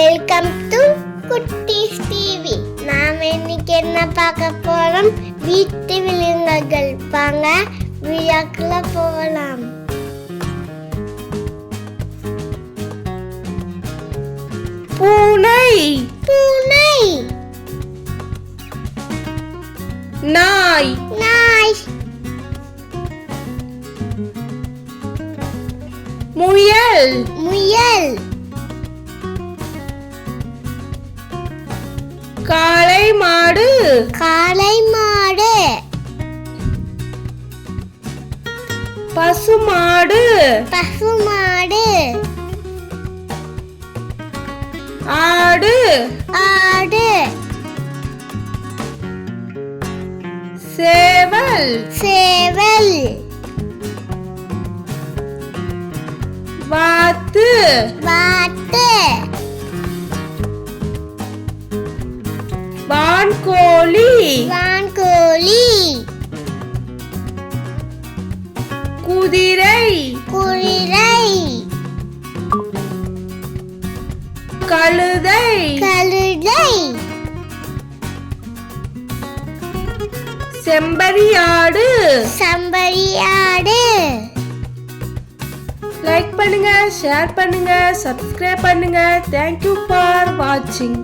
Welcome to குட்டீஸ் TV நாம இன்னைக்கு என்ன பார்க்க போறோம்? வீட்டு விலங்குகள். வாங்க விழாக்குள்ள போகலாம். பூனை. பூனை. நாய். நாய். முயல். முயல். காளை மாடு. காளை மாடு. பசு மாடு. பசு மாடு. ஆடு. ஆடு. சேவல். சேவல். வாத்து. வாத்து. வான்கோழி வான்கோழி குதிரை. குதிரை. கழுதை. கழுதை. செம்பரியாடு சம்பரியாடு லைக் பண்ணுங்க ஷேர் பண்ணுங்க சப்ஸ்கிரைப் பண்ணுங்க. தேங்க்யூ ஃபார் வாட்சிங்